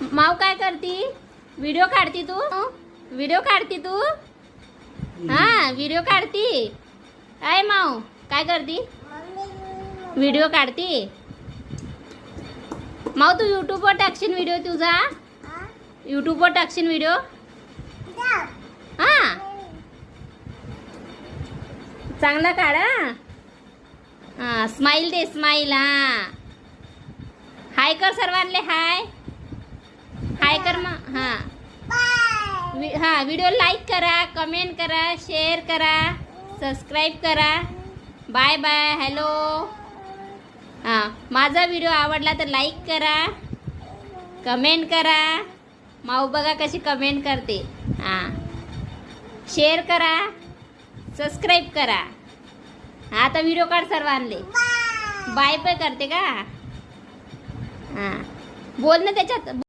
माव काय करती? व्हिडिओ काढती तू? व्हिडिओ काढती तू? हा व्हिडिओ काढती. काय माव? काय करती? व्हिडिओ काढती? माव तू युट्यूबवर टाकशील व्हिडिओ तुझा? युट्यूबवर टाकशील व्हिडिओ? हा. चांगला काढा हा. स्माईल दे स्माईल हा. हाय कर सर्वांले हाय हा. वि- हा व्हिडिओ लाईक करा कमेंट करा शेअर करा सबस्क्राईब करा. बाय बाय हॅलो हां माझा व्हिडिओ आवडला तर लाईक करा कमेंट करा. माऊ बघा कशी कमेंट करते. हां. शेअर करा सबस्क्राईब करा. हा आता व्हिडिओ काढ सर्वांले. बाय बाय करते का? हां. बोल ना त्याच्यात.